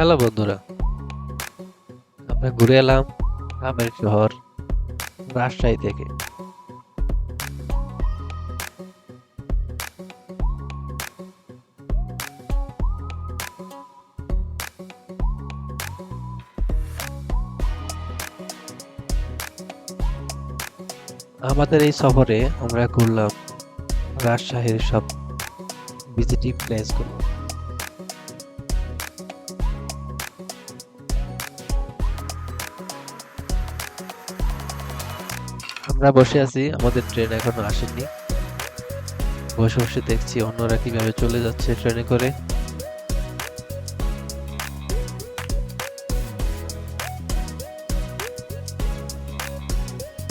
Hello বন্ধুরা, আমরা ঘুরে এলাম আমের শহর রাজশাহী থেকে। আমাদের এই সফরে আমরা ঘুরলাম রাজশাহীর সব ভিজিটিং প্লেসগুলো আমরা বসে আছি, আমাদের ট্রেন এখনও আসেনি। বসে বসে দেখছি অন্যরা কীভাবে চলে যাচ্ছে ট্রেনে করে।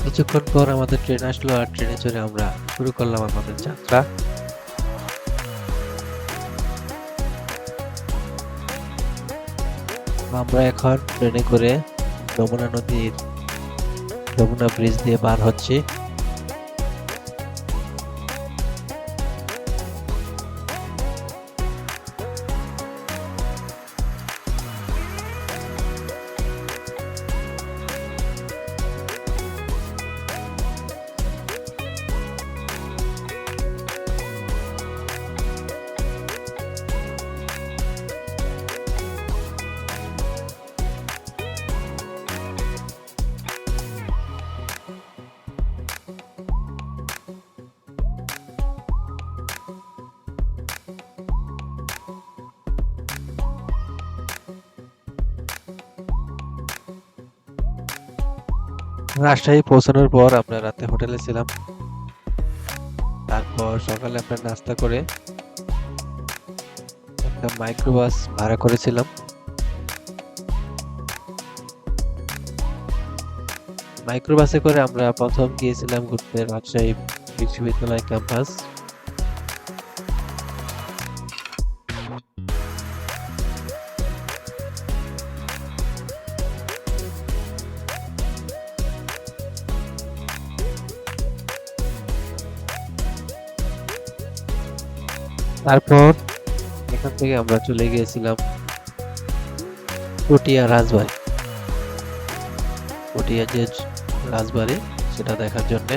কিছুক্ষণ পর আমাদের ট্রেন আসলো আর ট্রেনে চড়ে আমরা শুরু করলাম আমাদের যাত্রা। আমরা এখন ট্রেনে করে যমুনা নদীর যমুনা ব্রিজ দিয়ে পার হচ্ছি। রাজশাহী পৌঁছানোর পর আমরা রাতে হোটেলে ছিলাম। তারপর সকালে আমরা নাস্তা করে একটা মাইক্রোবাস ভাড়া করেছিলাম। মাইক্রোবাসে করে আমরা প্রথম গিয়েছিলাম ঘুরতে রাজশাহী বিশ্ববিদ্যালয় ক্যাম্পাস। তারপর এখান থেকে আমরা চলে গিয়েছিলাম পটিয়া রাজবাড়ি। পটিয়া যে রাজবাড়ি, সেটা দেখার জন্য।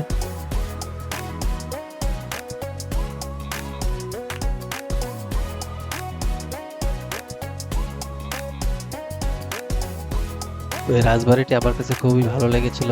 রাজবাড়িটি আমার কাছে খুবই ভালো লেগেছিল।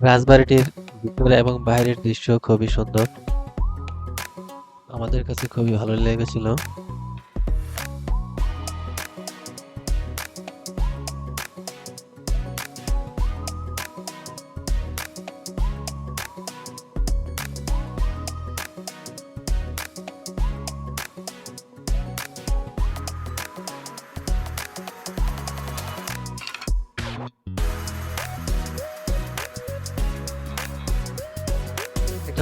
রাজবাড়িটির ভিতরে এবং বাইরের দৃশ্য খুবই সুন্দর। আমাদের কাছে খুবই ভালো লেগেছিল।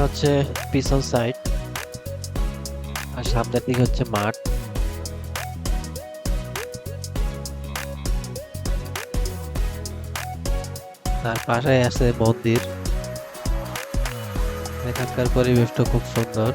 হচ্ছে পিছন সাইড আর সামনের দিকে হচ্ছে মাঠ। তার পাশে আছে মন্দির। এখানকার পরিবেশটা খুব সুন্দর।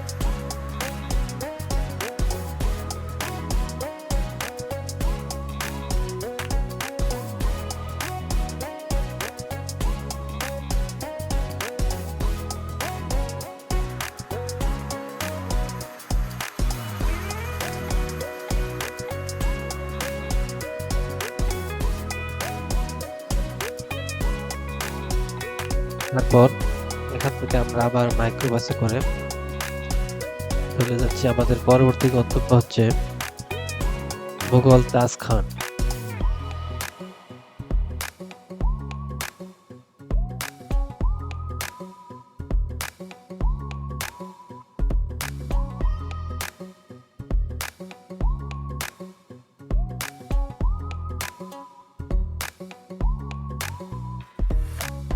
তারপর এখান থেকে আমরা আবার মাইক্রোবাসে করে চলে যাচ্ছি। আমাদের পরবর্তী গন্তব্য হচ্ছে মোগল তাজ খান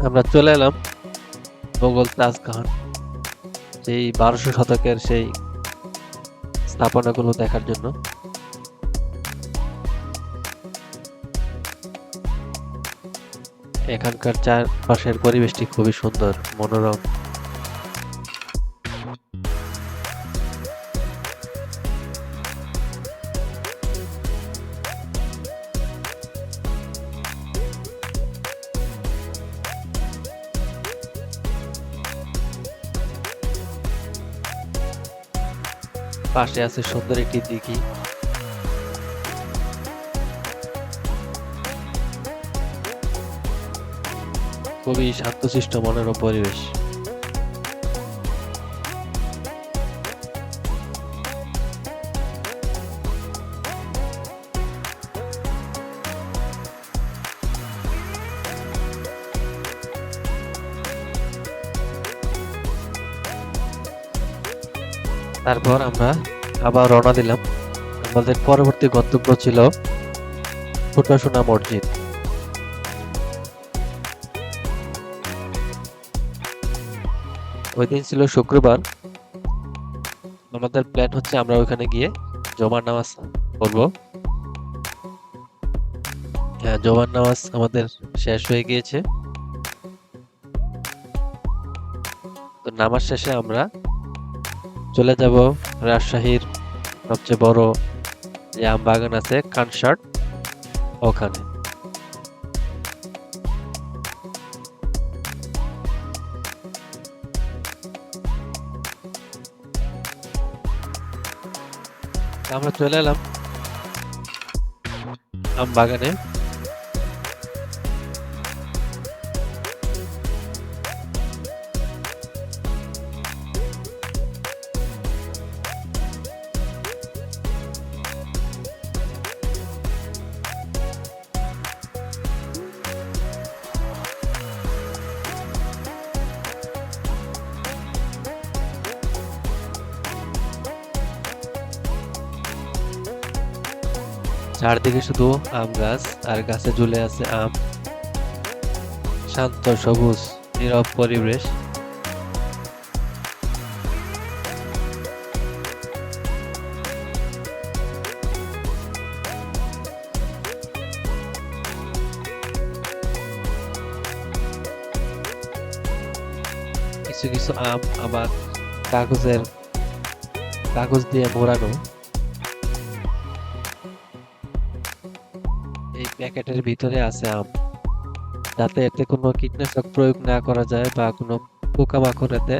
আমরা চলে এলাম মোগল তাজখান সেই বারোশো শতকের সেই স্থাপনাগুলো দেখার জন্য। এখানকার চারপাশের পরিবেশটি খুবই সুন্দর, মনোরম। পাশে আছে সুন্দর একটি দিঘি। খুবই শান্তশিষ্ট মনের পরিবেশ। তারপর আমরা আবার রওনা দিলাম। আমাদের পরবর্তী গন্তব্য ছিল ফুটাসোনা মসজিদ। ওই দিন ছিল শুক্রবার। আমাদের প্ল্যান হচ্ছে আমরা ওইখানে গিয়ে জমার নামাজ পড়ব। হ্যাঁ জমার নামাজ আমাদের শেষ হয়ে গিয়েছে। তো নামাজ শেষে আমরা চলে যাব রাজশাহীর সবচেয়ে বড় যে আম বাগান আছে কানসার্ট ওখানে। আমরা চলে এলাম আম বাগানে। চারদিকে শুধু আম গাছ আর গাছে ঝুলে আছে আম। শান্ত, সবুজ, নীরব পরিবেশ। কিছু কিছু আম আবার কাগজের কাগজ দিয়ে মোড়ানো। প্যাকেটের ভিতরে আছে আম। যাতে এতে কোনো কীটনাশক প্রয়োগ না করা যায় বা কোনো পোকামাকড় এতে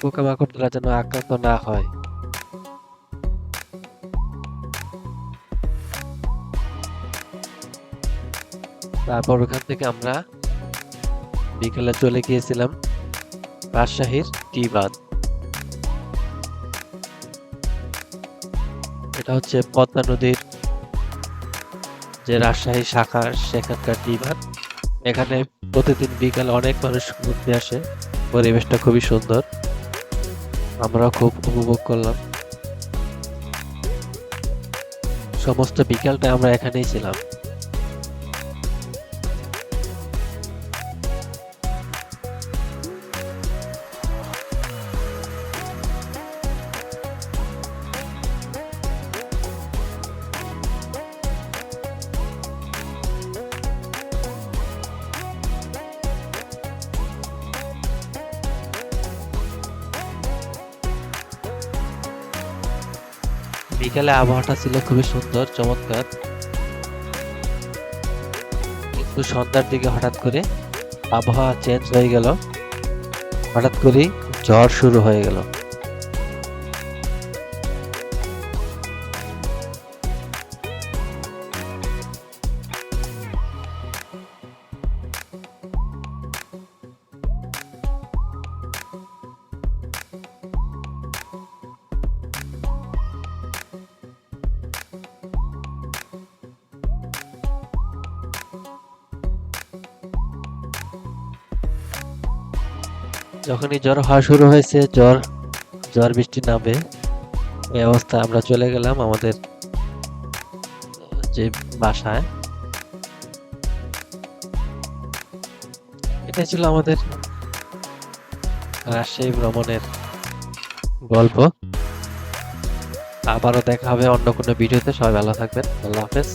পোকামাকড় দ্বারা যেন আক্রান্ত না হয়। তারপর ওখান থেকে আমরা বিকেলে চলে গিয়েছিলাম রাজশাহীর টি বাঁধ। এটা হচ্ছে পদ্মা নদীর যে রাজশাহী শাখা, সেখানকার ডিভার এখানে প্রতিদিন বিকাল অনেক মানুষ ঘুরতে আসে। পরিবেশটা খুবই সুন্দর। আমরা খুব উপভোগ করলাম। সমস্ত বিকালটা আমরা এখানেই ছিলাম। বিকেলে আবহাওয়াটা ছিল খুবই সুন্দর, চমৎকার। কিন্তু সন্ধ্যার দিকে হঠাৎ করে আবহাওয়া চেঞ্জ হয়ে গেল। হঠাৎ করেই জ্বর শুরু হয়ে গেল। যখনই জ্বর হওয়া শুরু হয়েছে, জ্বর জ্বর বৃষ্টি নামবে, এই অবস্থা আমরা চলে গেলাম আমাদের, যে বাসায়। এটাই ছিল আমাদের রাজশাহী ভ্রমণের গল্প। আবারও দেখা হবে অন্য কোনো ভিডিওতে। সবাই ভালো থাকবেন। আল্লাহ হাফেজ।